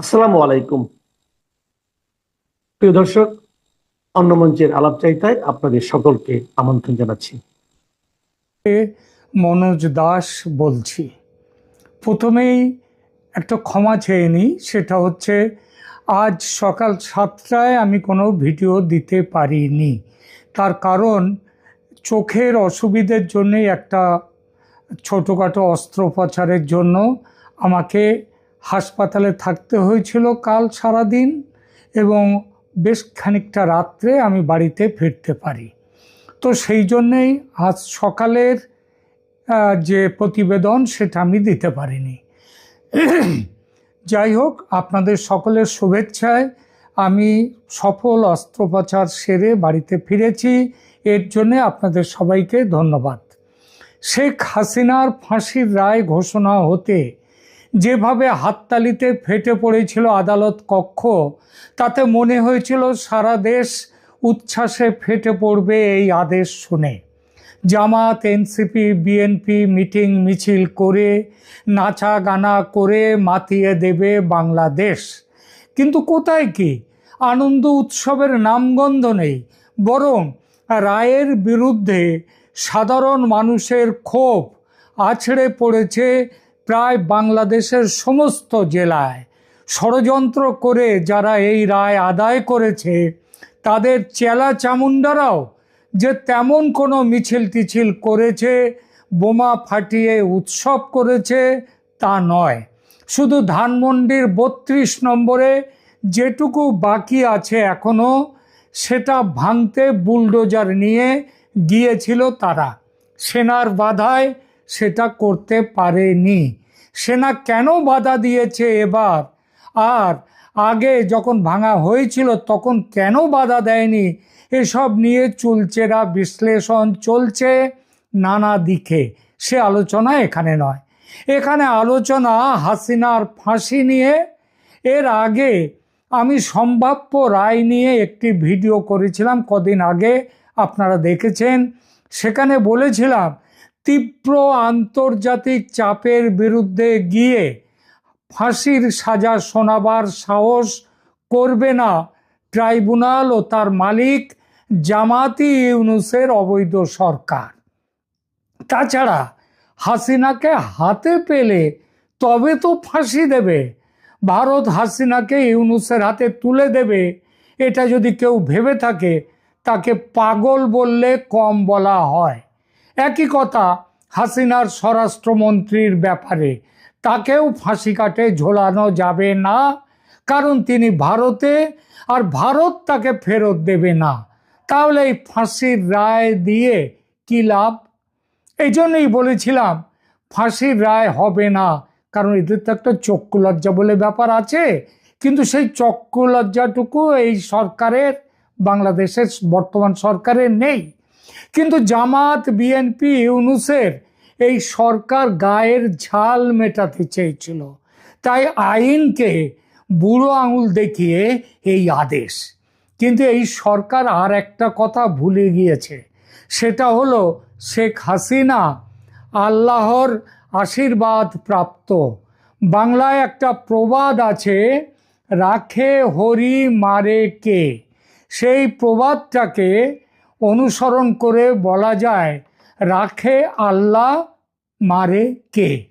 আসসালামু আলাইকুম। প্রিয় দর্শক, অন্য মঞ্চের আলাপচারিতায় আপনাদের সকলকে আমন্ত্রণ জানাচ্ছি। মনোজ দাস বলছি। প্রথমেই একটা ক্ষমা চেয়ে নিই, সেটা হচ্ছে আজ সকাল সাতটায় আমি কোনো ভিডিও দিতে পারিনি। তার কারণ চোখের অসুবিধের জন্যেই একটা ছোটোখাটো অস্ত্রোপচারের জন্য আমাকে হাসপাতালে থাকতে হয়েছিল কাল সারাদিন এবং বেশ খানিকটা রাত্রে আমি বাড়িতে ফিরতে পারি। তো সেই জন্যেই আজ সকালের যে প্রতিবেদন সেটা আমি দিতে পারিনি। যাই হোক, আপনাদের সকলের শুভেচ্ছায় আমি সফল অস্ত্রোপচার সেরে বাড়িতে ফিরেছি। এর জন্যে আপনাদের সবাইকে ধন্যবাদ। শেখ হাসিনার ফাঁসির রায় ঘোষণা হতে যেভাবে হাততালিতে ফেটে পড়েছিল আদালত কক্ষ, তাতে মনে হয়েছিল সারা দেশ উচ্ছ্বাসে ফেটে পড়বে এই আদেশ শুনে। জামাত এনসিপি, বিএনপি মিটিং মিছিল করে নাচা গানা করে মাতিয়ে দেবে বাংলাদেশ। কিন্তু কোথায় কি? আনন্দ উৎসবের নামগন্ধ নেই, বরং রায়ের বিরুদ্ধে সাধারণ মানুষের ক্ষোভ আছড়ে পড়েছে প্রায় বাংলাদেশের সমস্ত জেলায় ষড়যন্ত্র করে যারা এই রায় আদায় করেছে, তাদের চেলা চামুন্ডারাও যে তেমন কোনো মিছিল টিছিল করেছে, বোমা ফাটিয়ে উৎসব করেছে তা নয়। শুধু ধানমন্ডির বত্রিশ নম্বরে যেটুকু বাকি আছে এখনও সেটা ভাঙতে বুলডোজার নিয়ে গিয়েছিল তারা। সেনার বাধায় সেটা করতে পারেনি। সেনা কেন বাধা দিয়েছে এবার? আর আগে যখন ভাঙা হয়েছিল, তখন কেন বাধা দেয়নি? এসব নিয়ে চুলচেরা বিশ্লেষণ চলছে নানা দিকে। সে আলোচনা এখানে নয়। এখানে আলোচনা হাসিনার ফাঁসি নিয়ে। এর আগে আমি সম্ভাব্য রায় নিয়ে একটি ভিডিও করেছিলাম কদিন আগে, আপনারা দেখেছেন। সেখানে বলেছিলাম তীব্র আন্তর্জাতিক চাপের বিরুদ্ধে গিয়ে ফাঁসির সাজা শোনাবার সাহস করবে না ট্রাইব্যুনাল ও তার মালিক জামাতি ইউনুসের অবৈধ সরকার। তাছাড়া হাসিনাকে হাতে পেলে তবে তো ফাঁসি দেবে। ভারত হাসিনাকে ইউনুসের হাতে তুলে দেবে, এটা যদি কেউ ভেবে থাকে, তাকে পাগল বললে কম বলা হয়। একই কথা, হাসিনার স্বরাষ্ট্রমন্ত্রীর ব্যাপারে। তাকেও ফাঁসি কাটে ঝোলানো যাবে না, কারণ তিনি ভারতে আর ভারত তাকে ফেরত দেবে না। তাহলে এই ফাঁসির রায় দিয়ে কি লাভ? এই জন্যই বলেছিলাম, ফাঁসির রায় হবে না, কারণ এদের তো একটা চক্ষু লজ্জা বলে ব্যাপার আছে। কিন্তু সেই চক্ষু লজ্জাটুকু এই সরকারের, বাংলাদেশের বর্তমান সরকারের নেই। কিন্তু জামাত, বিএনপি, ইউনুসের এই সরকার গায়ের ঝাল মেটাতে চেয়েছিল। তাই আইনকে বুড়ো আঙুল দেখিয়ে এই আদেশ। কিন্তু এই সরকার আর একটা কথা ভুলে গিয়েছে। সেটা হলো শেখ হাসিনা আল্লাহর আশীর্বাদ প্রাপ্ত। বাংলায় একটা প্রবাদ আছে, রাখে হরি মারে কে? সেই প্রবাদটাকে অনুসরণ করে বলা যায়, রাখে আল্লাহ, মারে কে?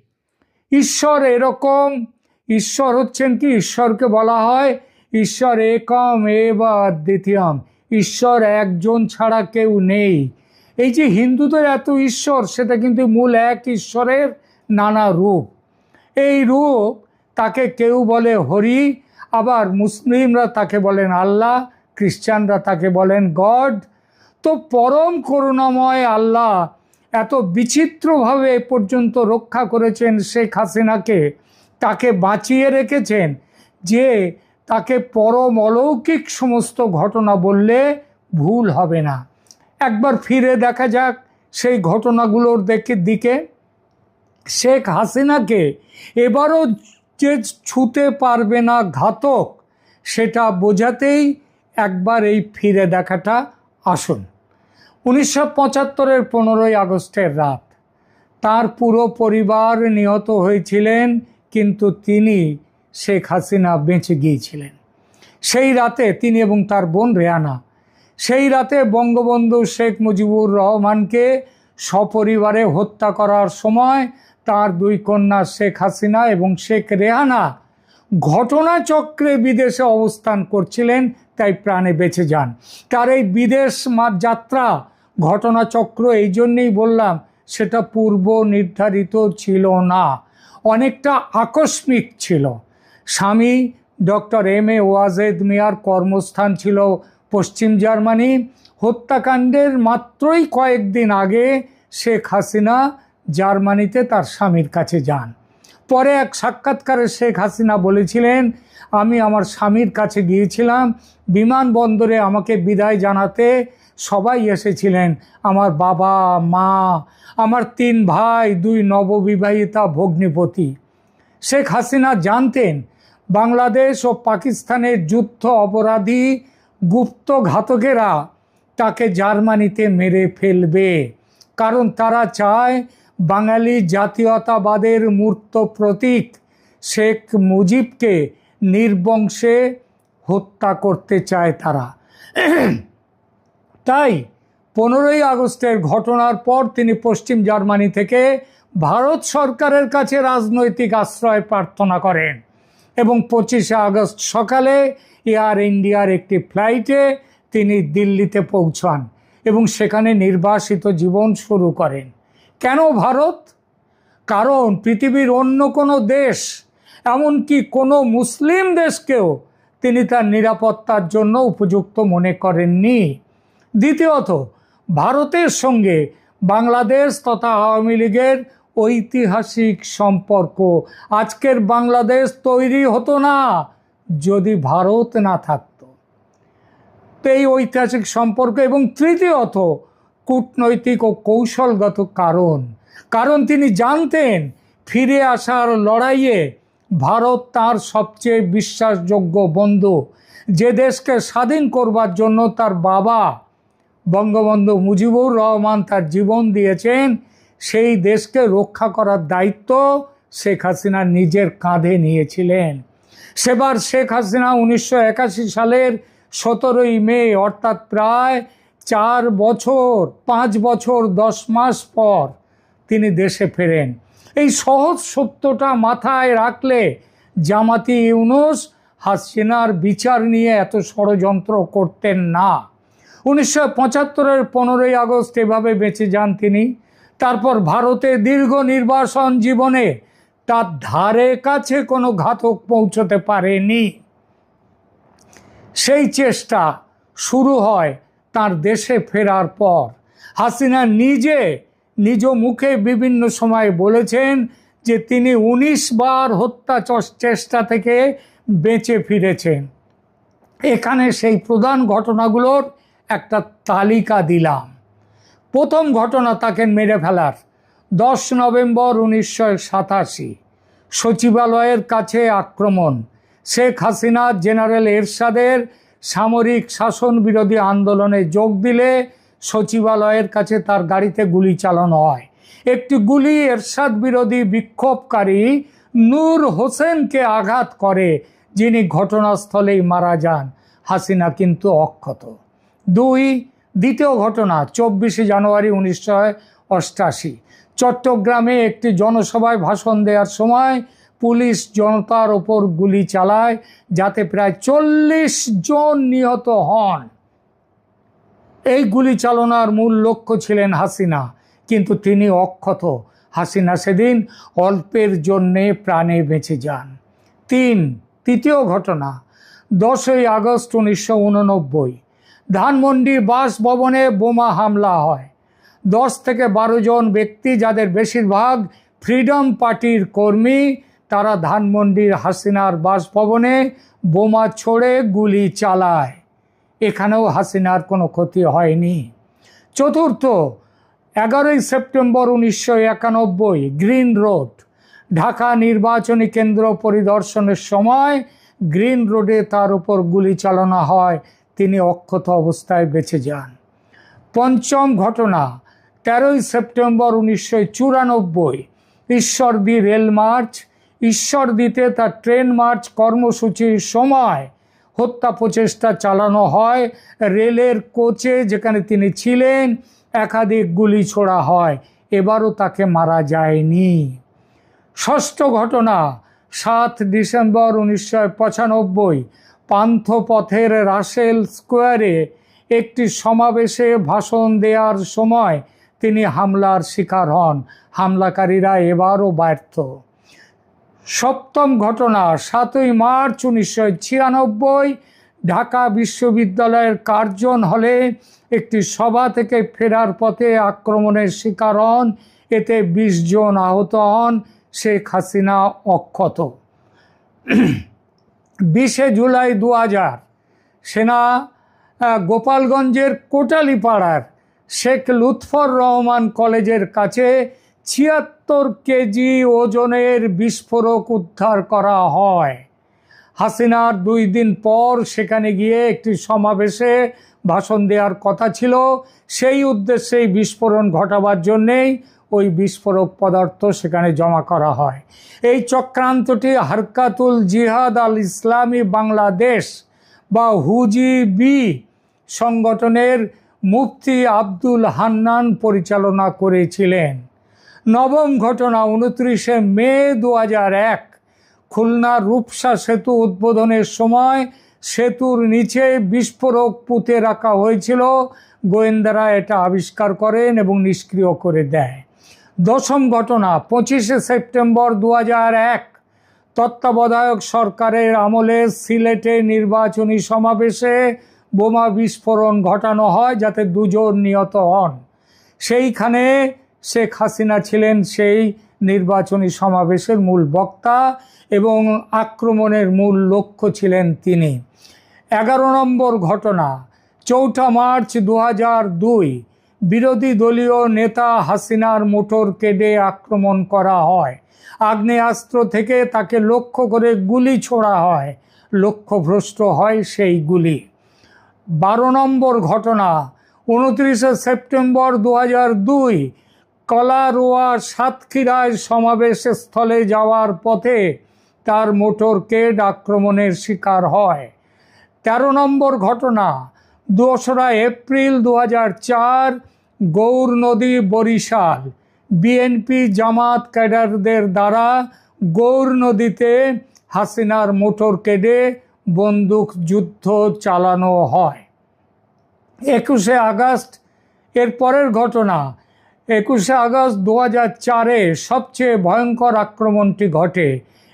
ঈশ্বর এরকম। ঈশ্বর হচ্ছেন কি? ঈশ্বরকে বলা হয় ঈশ্বর একম এবা দ্বিতীয়ম ঈশ্বর একজন ছাড়া কেউ নেই। এই যে হিন্দুদের এত ঈশ্বর, সেটা কিন্তু মূল এক ঈশ্বরের নানা রূপ। এই রূপ তাকে কেউ বলে হরি, আবার মুসলিমরা তাকে বলেন আল্লাহ, খ্রিস্টানরা তাকে বলেন গড তো পরম করুণাময় আল্লাহ এত বিচিত্রভাবে এ পর্যন্ত রক্ষা করেছেন শেখ হাসিনাকে, তাকে বাঁচিয়ে রেখেছেন, যে তাকে পরম অলৌকিক সমস্ত ঘটনা বললে ভুল হবে না। একবার ফিরে দেখা যাক সেই ঘটনাগুলোর দেখে দিকে। শেখ হাসিনাকে এবারও যে ছুতে পারবে না ঘাতক, সেটা বোঝাতেই একবার এই ফিরে দেখাটা আসুন। উনিশশো পঁচাত্তরের পনেরোই আগস্টের রাত, তার পুরো পরিবার নিহত হয়েছিলেন, কিন্তু তিনি শেখ হাসিনা বেঁচে গিয়েছিলেন। সেই রাতে তিনি এবং তার বোন রেয়ানা সেই রাতে বঙ্গবন্ধু শেখ মুজিবুর রহমানকে সপরিবারে হত্যা করার সময় তার দুই কন্যা শেখ হাসিনা এবং শেখ রেহানা ঘটনাচক্রে বিদেশে অবস্থান করছিলেন, তাই প্রাণে বেঁচে যান। তার এই বিদেশ যাত্রা ঘটনাচক্র এই জন্যেই বললাম, সেটা পূর্ব নির্ধারিত ছিল না। অনেকটা আকস্মিক ছিল। স্বামী ডক্টর এম এ ওয়াজেদ মিয়ার কর্মস্থান ছিল পশ্চিম জার্মানি। হত্যাকাণ্ডের মাত্রই কয়েকদিন আগে শেখ হাসিনা জার্মানিতে তার স্বামীর কাছে যান। পরে এক সাক্ষাৎকারে শেখ হাসিনা বলেছিলেন, আমি আমার স্বামীর কাছে গিয়েছিলাম, বিমানবন্দরে আমাকে বিদায় জানাতে সবাই এসেছিলেন। আমার বাবা, মা, আমার তিন ভাই, দুই নববিবাহিতা ভগ্নিপতি। শেখ হাসিনা জানতেন, বাংলাদেশ ও পাকিস্তানের যুদ্ধ অপরাধী গুপ্ত ঘাতকেরা তাকে জার্মানিতে মেরে ফেলবে, কারণ তারা চায় বাঙালি জাতীয়তাবাদের মূর্ত প্রতীক শেখ মুজিবকে নির্বংশে হত্যা করতে চায় তারা। তাই পনেরোই আগস্টের ঘটনার পর তিনি পশ্চিম জার্মানি থেকে ভারত সরকারের কাছে রাজনৈতিক আশ্রয় প্রার্থনা করেন এবং পঁচিশে আগস্ট সকালে এয়ার ইন্ডিয়ার একটি ফ্লাইটে তিনি দিল্লিতে পৌঁছান এবং সেখানে নির্বাসিত জীবন শুরু করেন। কেন ভারত? কারণ পৃথিবীর অন্য কোনো দেশ, এমনকি কোনো মুসলিম দেশকেও তিনি তার নিরাপত্তার জন্য উপযুক্ত মনে করেননি। দ্বিতীয়ত, ভারতের সঙ্গে বাংলাদেশ তথা আওয়ামী লীগের ঐতিহাসিক সম্পর্ক আজকের বাংলাদেশ তৈরি হতো না যদি ভারত না থাকত। তো এই ঐতিহাসিক সম্পর্ক এবং তৃতীয়ত কূটনৈতিক ও কৌশলগত কারণ। কারণ তিনি জানতেন, ফিরে আসার লড়াইয়ে ভারত তার সবচেয়ে বিশ্বাসযোগ্য বন্ধু। যে দেশকে স্বাধীন করবার জন্য তার বাবা বঙ্গবন্ধু মুজিবুর রহমান তার জীবন দিয়েছেন, সেই দেশকে রক্ষা করার দায়িত্ব শেখ হাসিনা নিজের কাঁধে নিয়েছিলেন। সেবার শেখ হাসিনা উনিশশো একাশি সালের সতেরোই মে, অর্থাৎ প্রায় চার বছর, পাঁচ বছর, দশ মাস পর তিনি দেশে ফেরেন। এই সহজ সত্যটা মাথায় রাখলে জামাতি ইউনুস হাসিনার বিচার নিয়ে এত ষড়যন্ত্র করতেন না। উনিশশো পঁচাত্তরের পনেরোই আগস্ট এভাবে বেঁচে যান তিনি। তারপর ভারতে দীর্ঘ নির্বাসন জীবনে তার ধারে কাছে কোনো ঘাতক পৌঁছতে পারেনি। সেই চেষ্টা শুরু হয় তার দেশে ফেরার পর। হাসিনা নিজে নিজ মুখে বিভিন্ন সময় বলেছেন যে তিনি উনিশ বার হত্যা চেষ্টা থেকে বেঁচে ফিরেছেন। এখানে সেই প্রধান ঘটনাগুলোর একটা তালিকা দিলাম। প্রথম ঘটনা তাকে মেরে ফেলার, দশ নভেম্বর উনিশশো সাতাশি। সচিবালয়ের কাছে আক্রমণ, শেখ হাসিনা জেনারেল এরশাদের সামরিক শাসন বিরোধী আন্দোলনে যোগ দিলে সচিবালয়ের কাছে তার গাড়িতে গুলি চালানো হয়। একটি গুলি এরশাদ বিরোধী বিক্ষোভকারী নূর হোসেনকে আঘাত করে, যিনি ঘটনাস্থলেই মারা যান, হাসিনা কিন্তু অক্ষত। দুই, দ্বিতীয় ঘটনা, চব্বিশে জানুয়ারি উনিশশো অষ্টাশি। চট্টগ্রামে একটি জনসভায় ভাষণ দেওয়ার সময় পুলিশ জনতার ওপর গুলি চালায়, যাতে প্রায় চল্লিশ জন নিহত হন। এই গুলি চালনার মূল লক্ষ্য ছিলেন হাসিনা, কিন্তু তিনি অক্ষত। হাসিনা সেদিন অল্পের জন্যে প্রাণে বেঁচে যান। তিন, তৃতীয় ঘটনা, দশই আগস্ট উনিশশো উননব্বই, ধানমন্ডি বাসভবনে বোমা হামলা হয়। দশ থেকে বারো জন ব্যক্তি, যাদের বেশিরভাগ ফ্রিডম পার্টির কর্মী তারা ধানমন্ডির হাসিনার বাসভবনে বোমা ছোড়ে গুলি চালায়। এখানেও হাসিনার কোনো ক্ষতি হয়নি। চতুর্থ, এগারোই সেপ্টেম্বর উনিশশো একানব্বই, গ্রিন রোড। ঢাকা নির্বাচনী কেন্দ্র পরিদর্শনের সময় গ্রিন রোডে তার উপর গুলি চালানো হয়। তিনি অক্ষত অবস্থায় বেঁচে যান। পঞ্চম ঘটনা, তেরোই সেপ্টেম্বর উনিশশো চুরানব্বই ঈশ্বরদী রেল মার্চ। ঈশ্বর দিতে তার ট্রেন মার্চ কর্মসূচির সময় হত্যা প্রচেষ্টা চালানো হয়। রেলের কোচে যেখানে তিনি ছিলেন, একাধিক গুলি ছোড়া হয়। এবারও তাকে মারা যায়নি। ষষ্ঠ ঘটনা, সাত ডিসেম্বর উনিশশো পঁচানব্বই, পান্থপথের রাসেল স্কোয়ারে একটি সমাবেশে ভাষণ দেওয়ার সময় তিনি হামলার শিকার হন। হামলাকারীরা এবারও ব্যর্থ। সপ্তম ঘটনা, সাতই মার্চ উনিশশো ছিয়ানব্বই, ঢাকা বিশ্ববিদ্যালয়ের কার্জন হলে একটি সভা থেকে ফেরার পথে আক্রমণের শিকার হন। এতে বিশ জন আহত হন, শেখ হাসিনা অক্ষত। বিশে জুলাই দু হাজার সেনা গোপালগঞ্জের কোটালীপাড়ার শেখ লুৎফর রহমান কলেজের কাছে ছিয়াত্তর কেজি ওজনের বিস্ফোরক উদ্ধার করা হয়। হাসিনার দুই দিন পর সেখানে গিয়ে একটি সমাবেশে ভাষণ দেওয়ার কথা ছিল। সেই উদ্দেশ্যেই বিস্ফোরণ ঘটাবার জন্যেই ওই বিস্ফোরক পদার্থ সেখানে জমা করা হয়। এই চক্রান্তটি হারকাতুল জিহাদ আল ইসলামী বাংলাদেশ বা হুজিবি সংগঠনের মুফতি আব্দুল হান্নান পরিচালনা করেছিলেন। নবম ঘটনা উনত্রিশে মে দু এক। খুলনা রূপসা সেতু উদ্বোধনের সময় সেতুর নিচে বিস্ফোরক পুঁতে রাখা হয়েছিল। গোয়েন্দারা এটা আবিষ্কার করেন এবং নিষ্ক্রিয় করে দেয়। দশম ঘটনা, পঁচিশে সেপ্টেম্বর দু এক। তত্ত্বাবধায়ক সরকারের আমলে সিলেটে নির্বাচনী সমাবেশে বোমা বিস্ফোরণ ঘটানো হয় যাতে দুজন নিহত হন। সেইখানে শেখ হাসিনা ছিলেন সেই নির্বাচনী সমাবেশের মূল বক্তা এবং আক্রমণের মূল লক্ষ্য ছিলেন তিনি। এগারো নম্বর ঘটনা, চৌঠা মার্চ দু বিরোধী দলীয় নেতা হাসিনার মোটর কেডে আক্রমণ করা হয়। আগ্নেয়াস্ত্র থেকে তাকে লক্ষ্য করে গুলি ছোড়া হয়। লক্ষ্যভ্রষ্ট হয় সেই গুলি। বারো নম্বর ঘটনা, উনত্রিশে সেপ্টেম্বর দু কলারোয়া সাতক্ষীরায় সমাবেশ স্থলে যাওয়ার পথে তার মোটরকেড আক্রমণের শিকার হয়। তেরো নম্বর ঘটনা, দোসরা এপ্রিল দু চার, গৌর নদী, বরিশাল। বিএনপি জামাত ক্যাডারদের দ্বারা গৌর নদীতে হাসিনার মোটরকেডে বন্দুক যুদ্ধ চালানো হয়। একুশে আগস্ট, এর পরের ঘটনা একুশে আগস্ট দু চারে সবচেয়ে ভয়ঙ্কর আক্রমণটি ঘটে।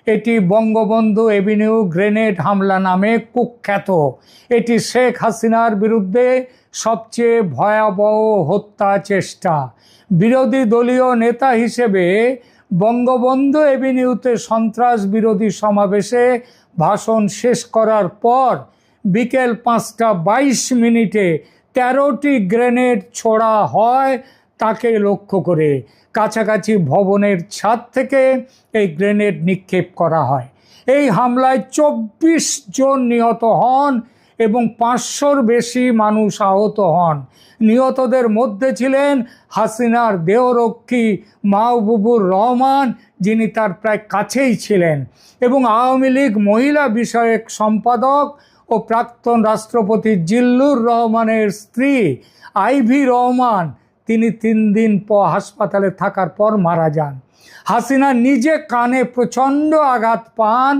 এটি বঙ্গবন্ধু এভিনিউ গ্রেনেড হামলা নামে কুখ্যাত। এটি শেখ হাসিনার বিরুদ্ধে সবচেয়ে ভয়াবহ হত্যা চেষ্টা। বিরোধী দলীয় নেতা হিসেবে বঙ্গবন্ধু এভিনিউতে সন্ত্রাস বিরোধী সমাবেশে ভাষণ শেষ করার পর বিকেল পাঁচটা বাইশ মিনিটে তেরোটি গ্রেনেড ছোড়া হয় তাকে লক্ষ্য করে কাছাকাছি ভবনের ছাদ থেকে এই গ্রেনেড নিক্ষেপ করা হয়। এই হামলায় চব্বিশ জন নিহত হন এবং পাঁচশোর বেশি মানুষ আহত হন। নিহতদের মধ্যে ছিলেন হাসিনার দেহরক্ষী মাহবুবুর রহমান, যিনি তার প্রায় কাছেই ছিলেন, এবং আওয়ামী লীগ মহিলা বিষয়ক সম্পাদক ও প্রাক্তন রাষ্ট্রপতি জিল্লুর রহমানের স্ত্রী আইভি রহমান। তিনি তিন দিন পর হাসপাতালে থাকার পর মারা যান। হাসিনা নিজে কানে প্রচণ্ড আঘাত পান,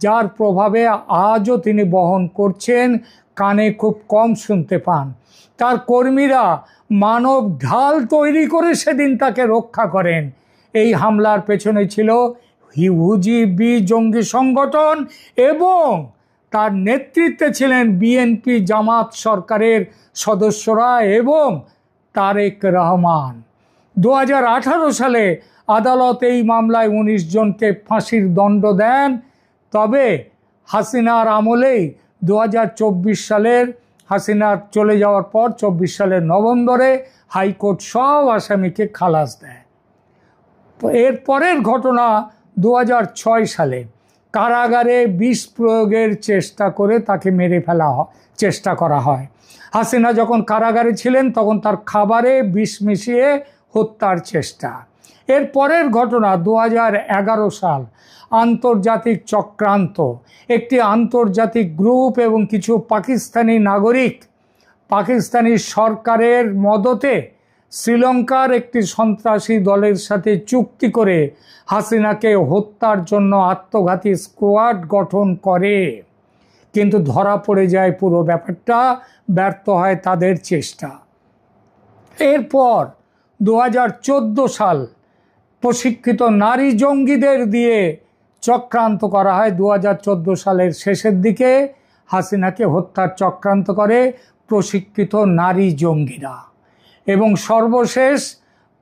যার প্রভাবে আজও তিনি বহন করছেন, কানে খুব কম শুনতে পান। তার কর্মীরা মানব ঢাল তৈরি করে সেদিন তাকে রক্ষা করেন। এই হামলার পেছনে ছিল হুজিবি জঙ্গি সংগঠন এবং তার নেতৃত্বে ছিলেন বিএনপি জামাত সরকারের সদস্যরা এবং তারেক রহমান। দু হাজার আঠারো সালে আদালত এই মামলায় উনিশ জনকে ফাঁসির দণ্ড দেন। তবে হাসিনার আমলেই দু হাজার চব্বিশ সালের হাসিনার চলে যাওয়ার পর চব্বিশ সালের নভেম্বরে হাইকোর্ট সব আসামিকে খালাস দেয়। এর পরের ঘটনা দু হাজার ছয় সালে। কারাগারে বিষ প্রয়োগের চেষ্টা করে তাকে মেরে ফেলা চেষ্টা করা হয়। হাসিনা যখন কারাগারে ছিলেন, তখন তার খাবারে বিষ মিশিয়ে হত্যার চেষ্টা। এর পরের ঘটনা দু হাজার এগারো সাল, আন্তর্জাতিক চক্রান্ত। একটি আন্তর্জাতিক গ্রুপ এবং কিছু পাকিস্তানি নাগরিক পাকিস্তানি সরকারের মদতে শ্রীলঙ্কার একটি সন্ত্রাসী দলের সাথে চুক্তি করে হাসিনাকে হত্যার জন্য আত্মঘাতী স্কোয়াড গঠন করে। কিন্তু ধরা পড়ে যায় পুরো ব্যাপারটা, ব্যর্থ হয় তাদের চেষ্টা। এরপর দু হাজার চোদ্দ সাল প্রশিক্ষিত নারী জঙ্গিদের দিয়ে চক্রান্ত করা হয়। দু হাজার চোদ্দ সালের শেষের দিকে হাসিনাকে হত্যার চক্রান্ত করে প্রশিক্ষিত নারী জঙ্গিরা। এবং সর্বশেষ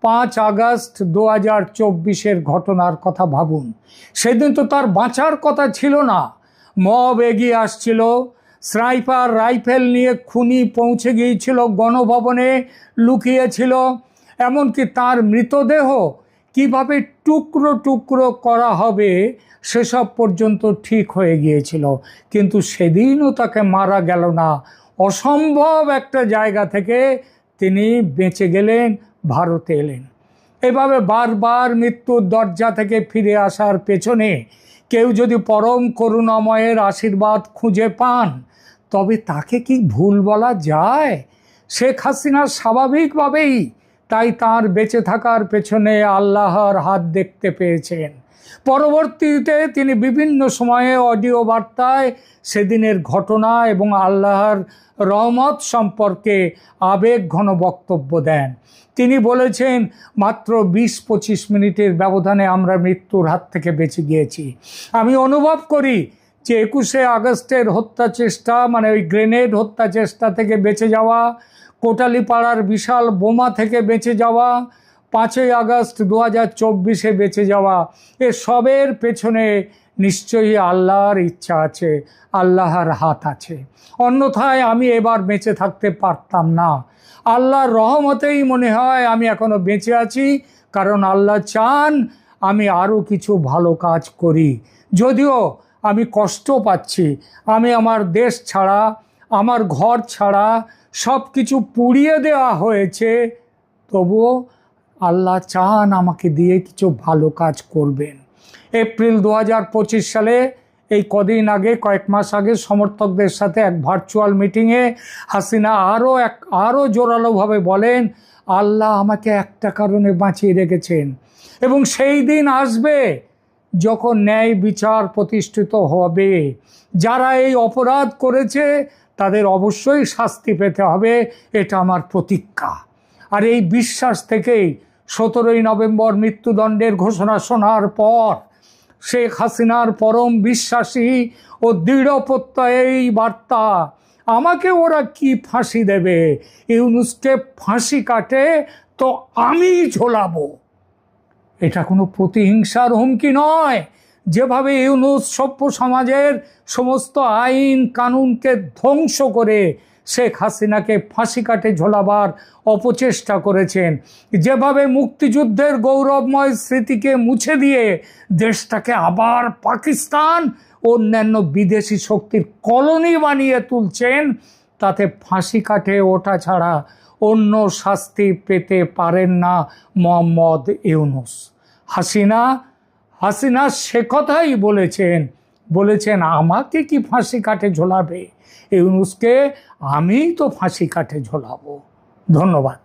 পাঁচ আগস্ট দু হাজার চব্বিশের ঘটনার কথা ভাবুন। সেদিন তো তার বাঁচার কথা ছিল না। মব এগিয়ে আসছিল। স্নাইপার রাইফেল নিয়ে খুনি পৌঁছে গিয়েছিল গণভবনে, লুকিয়েছিল। এমনকি তার মৃতদেহ কীভাবে টুকরো টুকরো করা হবে, সেসব পর্যন্ত ঠিক হয়ে গিয়েছিল। কিন্তু সেদিনও তাকে মারা গেল না। অসম্ভব একটা জায়গা থেকে তিনি বেঁচে গেলেন, ভারতে এলেন। এভাবে বারবার মৃত্যুর দরজা থেকে ফিরে আসার পেছনে কেউ যদি পরম করুণাময়ের আশীর্বাদ খুঁজে পান, তবে তাকে কি ভুল বলা যায়? শেখ হাসিনা স্বাভাবিকভাবেই তাই তার বেঁচে থাকার পেছনে আল্লাহর হাত দেখতে পেয়েছেন। পরবর্তীতে তিনি বিভিন্ন সময়ে অডিও বার্তায় সেদিনের ঘটনা এবং আল্লাহর রহমত সম্পর্কে আবেগ ঘন বক্তব্য দেন। তিনি বলেছেন, মাত্র বিশ পঁচিশ মিনিটের ব্যবধানে আমরা মৃত্যুর হাত থেকে বেঁচে গিয়েছি। আমি অনুভব করি যে একুশে আগস্টের হত্যা চেষ্টা মানে ওই গ্রেনেড হত্যা চেষ্টা থেকে বেঁচে যাওয়া, কোটালিপাড়ার বিশাল বোমা থেকে বেঁচে যাওয়া পাঁচই আগস্ট দু হাজার চব্বিশে বেঁচে যাওয়া, এ সবের পেছনে নিশ্চয়ই আল্লাহর ইচ্ছা আছে, আল্লাহর হাত আছে। অন্যথায় আমি এবার বেঁচে থাকতে পারতাম না। আল্লাহর রহমতেই মনে হয় আমি এখনও বেঁচে আছি, কারণ আল্লাহ চান আমি আরও কিছু ভালো কাজ করি। যদিও আমি কষ্ট পাচ্ছি, আমি আমার দেশ ছাড়া, আমার ঘর ছাড়া সব কিছু পুড়িয়ে দেওয়া হয়েছে, তবুও আল্লাহ চান আমাকে দিয়ে কিছু ভালো কাজ করবেন। এপ্রিল দু হাজার পঁচিশ সালে, এই কদিন আগে, কয়েক মাস আগে, সমর্থকদের সাথে এক ভার্চুয়াল মিটিংয়ে হাসিনা আরও এক, আরও জোরালোভাবে বলেন, আল্লাহ আমাকে একটা কারণে বাঁচিয়ে রেখেছেন। এবং সেই দিন আসবে যখন ন্যায় বিচার প্রতিষ্ঠিত হবে। যারা এই অপরাধ করেছে, তাদের অবশ্যই শাস্তি পেতে হবে, এটা আমার প্রতিজ্ঞা। আর এই বিশ্বাস থেকেই সতেরোই নভেম্বর মৃত্যুদণ্ডের ঘোষণা শোনার পর শেখ হাসিনার পরম বিশ্বাসী ও দৃঢ় প্রত্যয় এই বার্তা, আমাকে ওরা কি ফাঁসি দেবে? ইউনুসকে ফাঁসি কাটে তো আমি ঝোলাবো। এটা কোনো প্রতিহিংসার হুমকি নয়। যেভাবে ইউনুস সভ্য সমাজের সমস্ত আইন কানুনকে ধ্বংস করে শেখ হাসিনাকে ফাঁসি কাটে ঝোলাবার অপচেষ্টা করেছেন। যেভাবে মুক্তিযুদ্ধের গৌরবময় স্মৃতিকে মুছে দিয়ে দেশটাকে আবার পাকিস্তান, অন্যান্য বিদেশি শক্তির কলোনি বানিয়ে তুলছেন, তাতে ফাঁসি কাটে ওটা ছাড়া অন্য শাস্তি পেতে পারেন না মোহাম্মদ ইউনুস। হাসিনা হাসিনা সে কথাই বলেছেন বলেছেন আমাকে কি ফাঁসি কাঠে ঝোলাবে? এই ইউনুসকে আমিই তো ফাঁসি কাঠে ঝোলাবো। ধন্যবাদ।